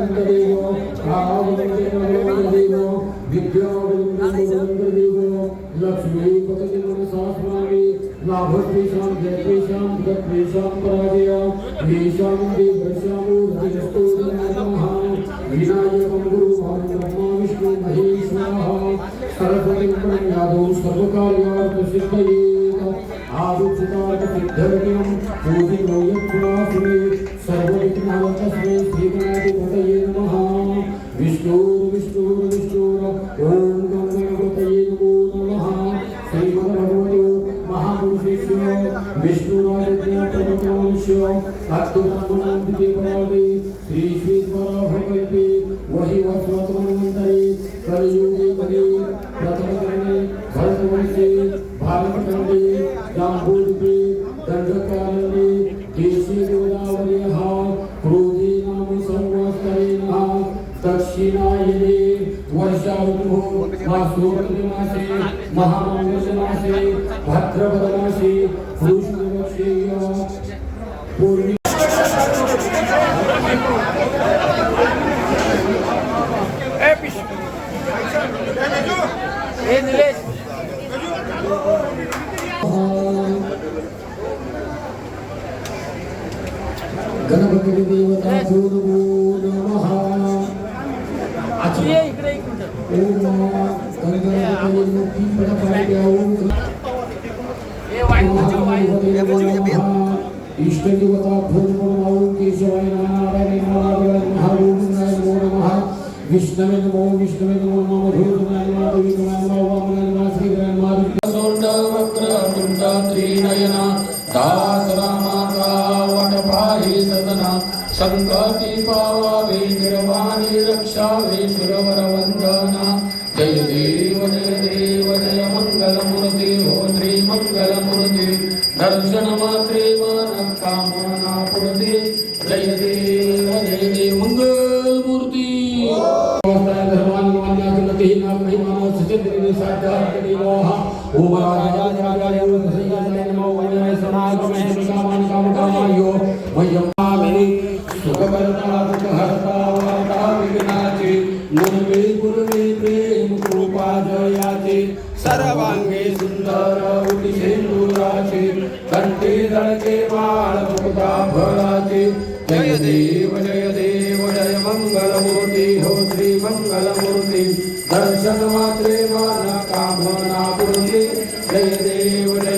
देवो देवो विद्यादेवो लक्ष्मी पतति मनसास्मामि लाभद्वेषां जयद्वेषां जगद्वेषां येषां देवस्यां ऊर्ध्वस्तु नमः विनायकं गुरुवां ब्रह्मा विष्णु महेश्वरः सरस्वतीं प्रणयादौ सर्वकार्यार्थसिद्धये आदित्यतार्थसिद्धर्यं पूजितो यत्पुरासुरे सर्वविघ्नहरतस्मै श्रीगणाधिपतये विष्णुराजज्ञाप्रभुवंश्यो अद्भुतमनन्दिते परावे श्रीश्वेश्वरभगवते वहि वस्वतमन्वन्तरे कलियुगे कले प्रथमकरणे भरतवंशे भारतखण्डे जाम्बूद्वीपे दण्डकारण्ये देशे गोदावर्यः क्रोधे नाम संवत्सरेणः दक्षिणायने वर्षाऋतुः मासोपतिमासे महामङ्गलमासे भद्रपदमासे कृष्णपक्षेय पूर्णि ए देवता नमो नमः ओम गंगाधरी ओम ए वाईट इष्ट देवता भूर्भुवः ओम केशवाय नमः नारायणाय नमः ओम नमो नमः। विष्णवे नमो विष्णवे नमो, नमः भूतनाय नमः देवीनाय नमः वामनाय नमः श्रीधराय नमः सोण्डवक्रतुण्ड त्रिनयना दासरामाता वटपाहि सदना संकटी पावावे, निर्वाणी, रक्षावे सुरवरवन्दना जय देव जय देव। दर्शनमात्रे मनःकामना पूर्ति जय देव जय देव मङ्गलमूर्ति धर्मान् मान्याचलते नाम महिमानो सचन्द्रिनि साक्षात्कदेवाः ओम राजाधिराजाय श्रीयाय नमो वयमे सनागमे कामान् कामकामायो वयं मामे सुखकर्ता दुःखहर्ता वार्ता विघ्नाचे गुरुवे गुरुवे प्रेम कृपा जयाचे सर्वांगे सुंदर उटिशेंदुराचे मुक्ता जय देव जय देव, जय मंगलमूर्ति, हो श्री मंगलमूर्ति। दर्शन मात्रे मन कामना पूर्ति। जय देव, जय